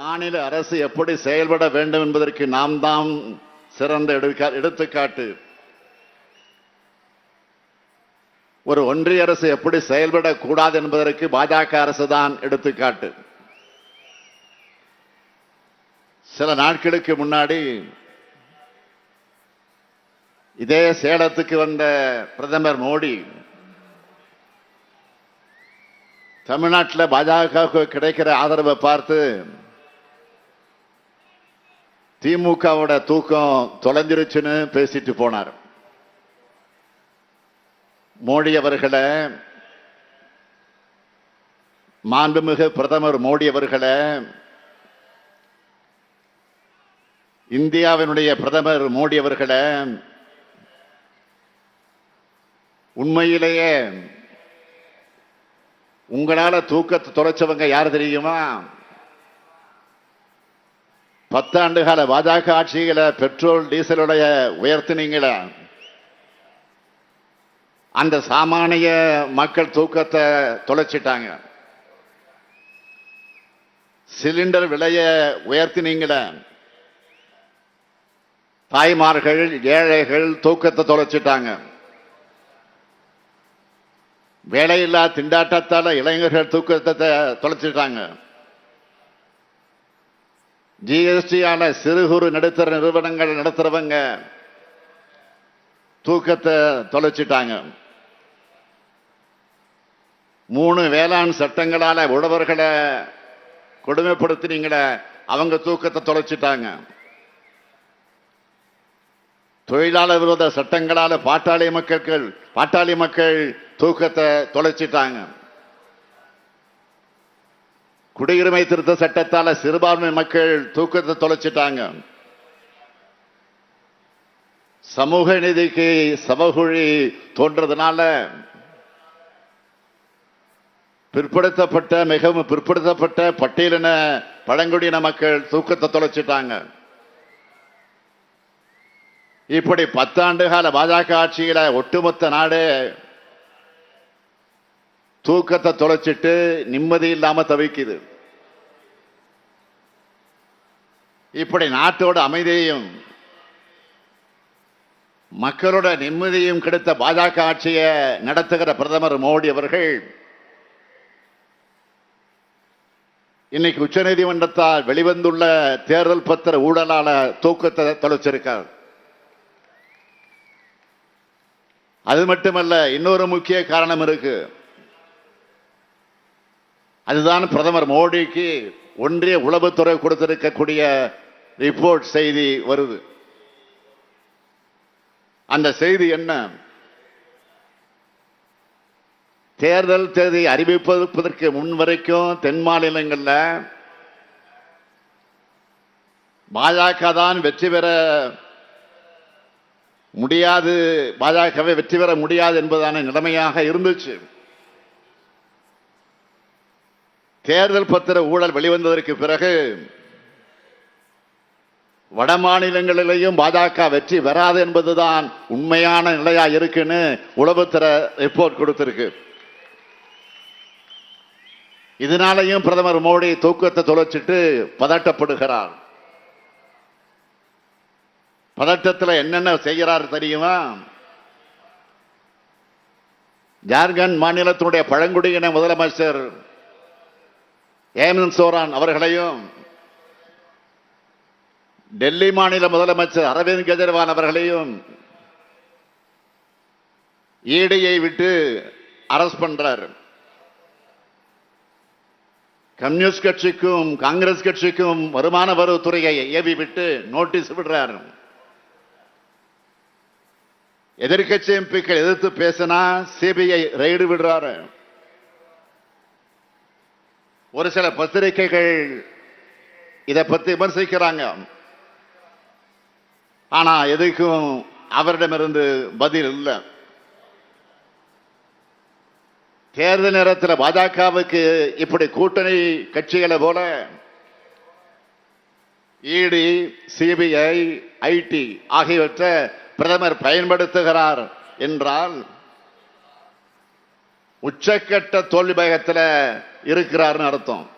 மாநில அரசு எப்படி செயல்பட வேண்டும் என்பதற்கு நாம் தான் சிறந்த எடுத்துக்காட்டு. ஒரு ஒன்றிய அரசு எப்படி செயல்படக்கூடாது என்பதற்கு பாஜக அரசு தான் எடுத்துக்காட்டு. சில நாட்களுக்கு முன்னாடி இதே சேலத்துக்கு வந்த பிரதமர் மோடி தமிழ்நாட்டில் பாஜகவுக்கு கிடைக்கிற ஆதரவை பார்த்து திமுகவோட தூக்கம் தொலைஞ்சிருச்சுன்னு பேசிட்டு போனார். மோடி அவர்களை மாண்புமிகு பிரதமர் மோடி அவர்களை இந்தியாவினுடைய பிரதமர் மோடி அவர்களை உண்மையிலேயே உங்களால தூக்கத்தை தொலைச்சவங்க யார் தெரியுமா? பத்தாண்டு கால பாஜக ஆட்சியில பெட்ரோல் டீசலுடைய உயர்த்தினீங்களே அந்த சாமானிய மக்கள் தூக்கத்தை தொலைச்சிட்டாங்க. சிலிண்டர் விலையை உயர்த்தினீங்கள தாய்மார்கள் ஏழைகள் தூக்கத்தை தொலைச்சிட்டாங்க. வேலையில்லா திண்டாட்டத்தால் இளைஞர்கள் தூக்கத்தை தொலைச்சிட்டாங்க. ஜிஎஸ்டியால் சிறு குறு நடுத்தர நிறுவனங்கள் நடத்துறவங்க தூக்கத்தை தொலைச்சிட்டாங்க. மூணு வேளாண் சட்டங்களால உழவர்களை கொடுமைப்படுத்தினீங்களே அவங்க தூக்கத்தை தொலைச்சிட்டாங்க. தொழிலாளர் விரோத சட்டங்களால பாட்டாளி மக்கள் பாட்டாளி மக்கள் தூக்கத்தை தொலைச்சிட்டாங்க. குடியுரிமை திருத்த சட்டத்தால் சிறுபான்மை மக்கள் தூக்கத்தை தொலைச்சிட்டாங்க. சமூக நீதிக்கு சமகுழி தோன்றதுனால பிற்படுத்தப்பட்ட மிகவும் பிற்படுத்தப்பட்ட பட்டியலின பழங்குடியின மக்கள் தூக்கத்தை தொலைச்சிட்டாங்க. இப்படி பத்தாண்டு கால பாஜக ஆட்சியில ஒட்டுமொத்த நாடு தூக்கத்தை தொலைச்சிட்டு நிம்மதி இல்லாம தவிக்குது. இப்படி நாட்டோட அமைதியையும் மக்களோட நிம்மதியும் கிடைத்த பாஜக ஆட்சியை நடத்துகிற பிரதமர் மோடி அவர்கள் இன்னைக்கு உச்சநீதிமன்றத்தால் வெளிவந்துள்ள தேர்தல் பத்திர ஊழலால தூக்கத்தை தொலைச்சிருக்கார் அது மட்டுமல்ல இன்னொரு முக்கிய காரணம் இருக்கு. அதுதான் பிரதமர் மோடிக்கு ஒன்றிய உளவுத்துறை கொடுத்திருக்கக்கூடிய ரிப்போர்ட் செய்தி வருது. அந்த செய்தி என்ன? தேர்தல் தேதி அறிவிப்பதற்கு முன் வரைக்கும் தென் மாநிலங்களில் பாஜக தான் வெற்றி பெற முடியாது பாஜகவை வெற்றி பெற முடியாது என்பதான நிலைமையாக இருந்துச்சு. தேர்தல் பத்திர ஊழல் வெளிவந்ததற்கு பிறகு வட மாநிலங்களிலேயும் பாஜக வெற்றி பெறாது என்பதுதான் உண்மையான நிலையா இருக்குன்னு உளவுத்துறை ரிப்போர்ட் கொடுத்திருக்கு. இதனாலையும் பிரதமர் மோடி தூக்கத்தை தொலைச்சிட்டு பதட்டப்படுகிறார். பதட்டத்தில் என்னென்ன செய்கிறார் தெரியுமா? ஜார்க்கண்ட் மாநிலத்தினுடைய பழங்குடியின முதலமைச்சர் ஏமன் சோரான் அவர்களையும் டெல்லி மாநில முதலமைச்சர் அரவிந்த் கெஜ்ரிவால் அவர்களையும் ஈடியை விட்டு அரஸ்ட் பண்றார். கம்யூனிஸ்ட் கட்சிக்கும் காங்கிரஸ் கட்சிக்கும் வருமான வரித்துறையை ஏவி விட்டு நோட்டீஸ் விடுறார். எதிர்கட்சி எம்பிக்கள் எதிர்த்து பேசினா சிபிஐ ரெய்டு விடுறாரு. ஒரு சில பத்திரிகைகள் இதை பற்றி விமர்சிக்கிறாங்க. ஆனா எதுக்கும் அவரிடமிருந்து பதில் இல்லை. தேர்தல் நேரத்தில் பாஜகவுக்கு இப்படி கூட்டணி கட்சிகளை போல இடி சிபிஐ ஐடி ஆகியவற்றை பிரதமர் பயன்படுத்துகிறார் என்றால் உச்சக்கட்ட தோல்வி பயத்தில் இருக்கிறார்னு அர்த்தம்.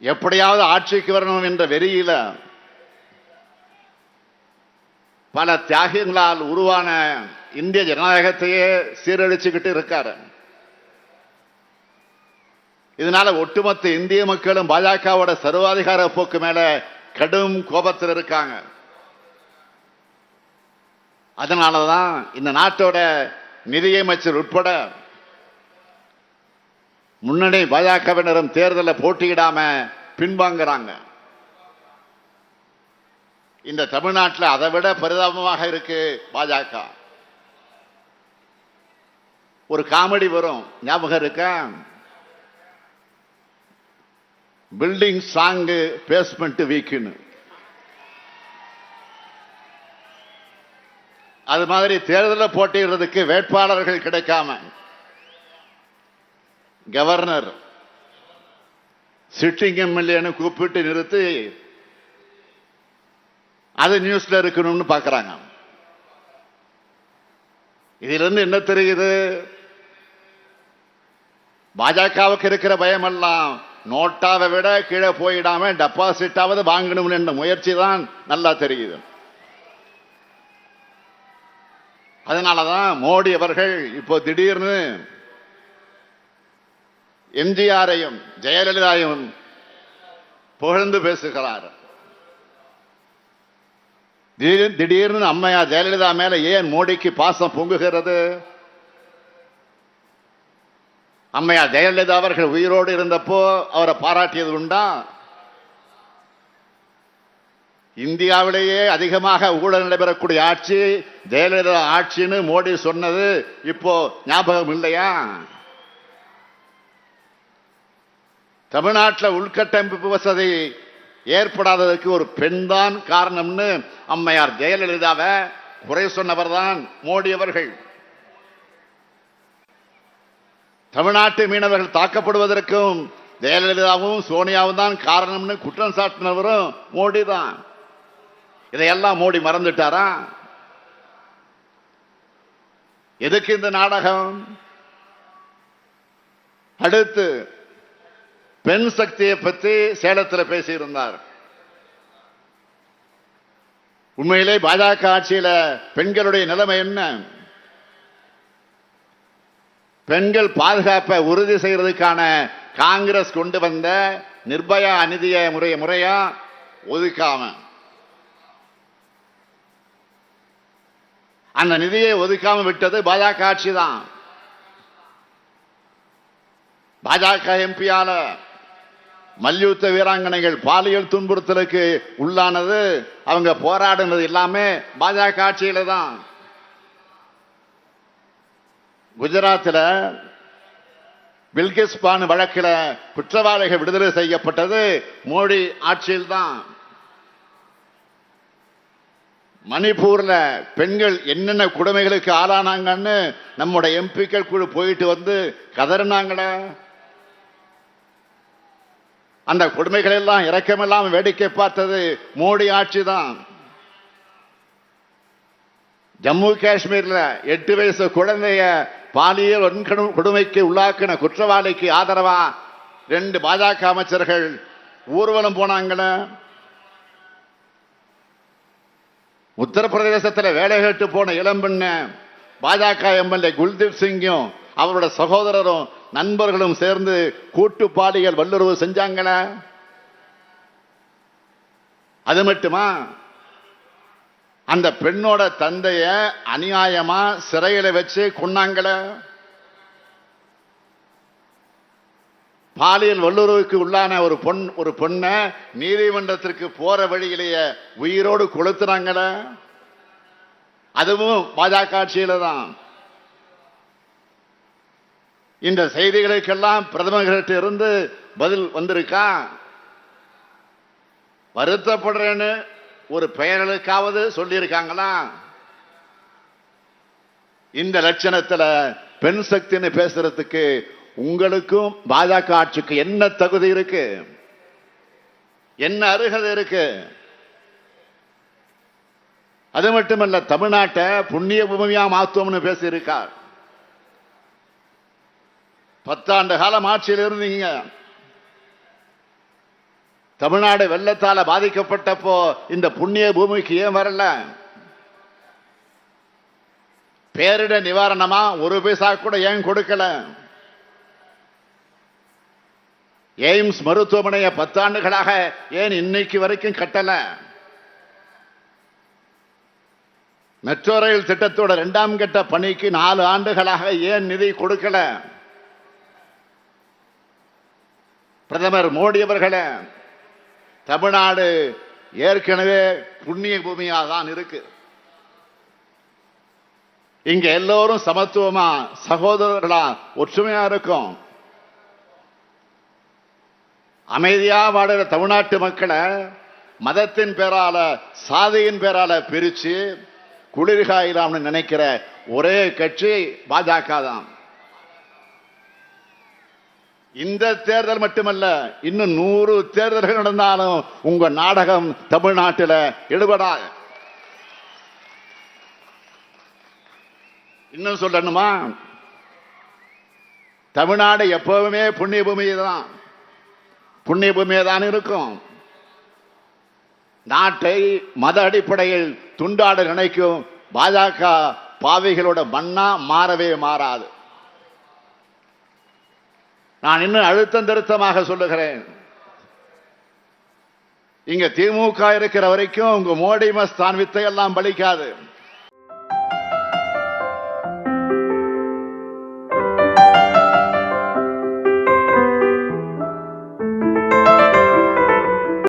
எப்படியாவது ஆட்சிக்கு வரணும் என்ற வெறியில பல தியாகங்களால் உருவான இந்திய ஜனநாயகத்தையே சீரழிச்சுக்கிட்டு இருக்காரு. இதனால ஒட்டுமொத்த இந்திய மக்களும் பாஜகவோட சர்வாதிகார போக்கு மேல கடும் கோபத்தில் இருக்காங்க. அதனாலதான் இந்த நாட்டோட நிதியமைச்சர் உட்பட முன்னணி பாஜகவினரும் தேர்தலில் போட்டியிடாம பின்வாங்குறாங்க. இந்த தமிழ்நாட்டில் அதை விட பரிதாபமாக இருக்கு பாஜக. ஒரு காமெடி வரும். ஞாபகம் இருக்கா? பில்டிங் சாங்கு பேஸ்மெண்ட் வீக்குன்னு அது மாதிரி தேர்தலில் போட்டியிடுறதுக்கு வேட்பாளர்கள் கிடைக்காம. கவர்னர். சிட்டிங் எம்எல்ஏன்னு கூப்பிட்டு நிறுத்தி அது நியூஸ்ல இருக்கணும்னு பார்க்குறாங்க இதுல இருந்து என்ன தெரியுது? பாஜகவுக்கு இருக்கிற பயமெல்லாம் நோட்டாவை விட கீழே போயிடாம டெபாசிட்டாவது வாங்கணும்னு என்ற முயற்சி தான் நல்லா தெரியுது. அதனாலதான் மோடி அவர்கள் இப்போ திடீர்னு எம்ஜிஆரையும் ஜெயலலிதாவையும் புகழ்ந்து பேசுகிறார். திடீர் திடீர்னு அம்மையா ஜெயலலிதா மேல ஏன் மோடிக்கு பாசம் பொங்குகிறது? அம்மையா ஜெயலலிதா அவர்கள் உயிரோடு இருந்தப்போ அவரை பாராட்டியது உண்டா? இந்தியாவிலேயே அதிகமாக ஊழல் நடைபெறக்கூடிய ஆட்சி ஜெயலலிதா ஆட்சின்னு மோடி சொன்னது இப்போ ஞாபகம் இல்லையா தமிழ்நாட்டில் உள்கட்டமைப்பு வசதி ஏற்படாததற்கு ஒரு பெண் தான் காரணம்னு அம்மையார் ஜெயலலிதாவை குறை சொன்னவர் தான் மோடி அவர்கள். தமிழ்நாட்டு மீனவர்கள் தாக்கப்படுவதற்கும் ஜெயலலிதாவும் சோனியாவும் தான் காரணம்னு குற்றம் சாட்டினவரும் மோடி தான் இதையெல்லாம் மோடி மறந்துட்டாரா? எதுக்கு இந்த நாடகம்? அடுத்து பெண் சக்தியை பற்றி சேலத்தில் பேசியிருந்தார். உண்மையிலே பாஜக ஆட்சியில் பெண்களுடைய நிலைமை என்ன? பெண்கள் பாதுகாப்பை உறுதி செய்யறதுக்கான காங்கிரஸ் கொண்டு வந்த நிர்பயா அநிதிய முறைய முறையா ஒதுக்காம. அந்த நிதியை ஒதுக்காம விட்டது பாஜக ஆட்சி தான். பாஜக எம்பியால மல்யுத்த வீராங்கனைகள் பாலியல் துன்புறுத்தலுக்கு உள்ளானது அவங்க போராடினது எல்லாமே பாஜக ஆட்சியில தான். குஜராத்தில் பில்கிஸ்பான் வழக்கில் குற்றவாளிகள் விடுதலை செய்யப்பட்டது மோடி ஆட்சியில் தான். மணிப்பூர்ல பெண்கள் என்னென்ன கொடுமைகளுக்கு ஆளானாங்கன்னு நம்முடைய எம்பிக்கள் குழு போயிட்டு வந்து கதறினாங்களே. அந்த கொடுமைகள் எல்லாம் இறக்கமெல்லாம் வேடிக்கை பார்த்தது மோடி ஆட்சி தான் ஜம்மு காஷ்மீர்ல எட்டு வயசு குழந்தைய பாலியல் கொடுமைக்கு உள்ளாக்கின குற்றவாளிக்கு ஆதரவா ரெண்டு பாஜக அமைச்சர்கள் ஊர்வலம் போனாங்களே? உத்தரப்பிரதேசத்தில் வேலை கேட்டு போன இளம்பெண்ண பாஜக எம்எல்ஏ குல்தீப் சிங்கும் அவரோட சகோதரரும் நண்பர்களும் சேர்ந்து கூட்டு பாலியல் வல்லுறவு செஞ்சாங்கள அது மட்டுமா? அந்த பெண்ணோட தந்தைய அநியாயமா சிறையில வச்சு கொண்டாங்கள பாலியல் வல்லுறவுக்கு உள்ளான ஒரு பொன் ஒரு பொண்ணை நீதிமன்றத்திற்கு போற வழியிலேயே உயிரோடு கொளுத்துறாங்கள அதுவும் பாஜக ஆட்சியில தான் இந்த செய்திகளுக்கெல்லாம் பிரதமர்கிட்ட இருந்து பதில் வந்திருக்கா? வருத்தப்படுறேன்னு ஒரு பெயர்களுக்காவது சொல்லியிருக்காங்களா? இந்த லட்சணத்துல பெண் சக்தின்னு பேசுறதுக்கு உங்களுக்கும் பாஜக ஆட்சிக்கு என்ன தகுதி இருக்கு? என்ன அருகதை இருக்கு? அது மட்டுமல்ல தமிழ்நாட்டை புண்ணிய பூமியா மாத்துவோம்னு பேசியிருக்கார். பத்தாண்டு காலம் ஆட்சியில் இருந்தீங்க. தமிழ்நாடு வெள்ளத்தால பாதிக்கப்பட்டப்போ இந்த புண்ணிய பூமிக்கு ஏன் வரல? பேரிட நிவாரணமா ஒரு பைசா கூட ஏன் கொடுக்கல? எய்ம்ஸ் மருத்துவமனையை பத்தாண்டுகளாக ஏன் இன்னைக்கு வரைக்கும் கட்டல? மெட்ரோ ரயில் திட்டத்தோட இரண்டாம் கட்ட பணிக்கு நாலு ஆண்டுகளாக ஏன் நிதி கொடுக்கல? பிரதமர் மோடி அவர்களே தமிழ்நாடு ஏற்கனவே புண்ணிய பூமியாக தான் இருக்கு. இங்க எல்லோரும் சமத்துவமா சகோதரர்களா ஒற்றுமையா இருக்கும். அமைதியா வாடுற தமிழ்நாட்டு மக்களை மதத்தின் பேரால சாதியின் பேரால பிரிச்சு குளிர்காயிலாம்னு நினைக்கிற ஒரே கட்சி பாஜக தான். இந்த தேர்தல் மட்டுமல்ல இன்னும் நூறு தேர்தல்கள் நடந்தாலும் உங்க நாடகம் தமிழ்நாட்டில் எடுபடாது. இன்னும் சொல்லணுமா? தமிழ்நாடு எப்பவுமே புண்ணிய பூமி தான் புண்ணிய பூமியை தான் இருக்கும். நாட்டை மத அடிப்படையில் துண்டாட நினைக்கும் பாஜக பாவிகளோட மண்ணா மாறவே மாறாது. நான் இன்னும் அழுத்தம் திருத்தமாக சொல்லுகிறேன். இங்க திமுக இருக்கிற வரைக்கும் உங்க மோடி மஸ்தான் வித்தை எல்லாம் பலிக்காது.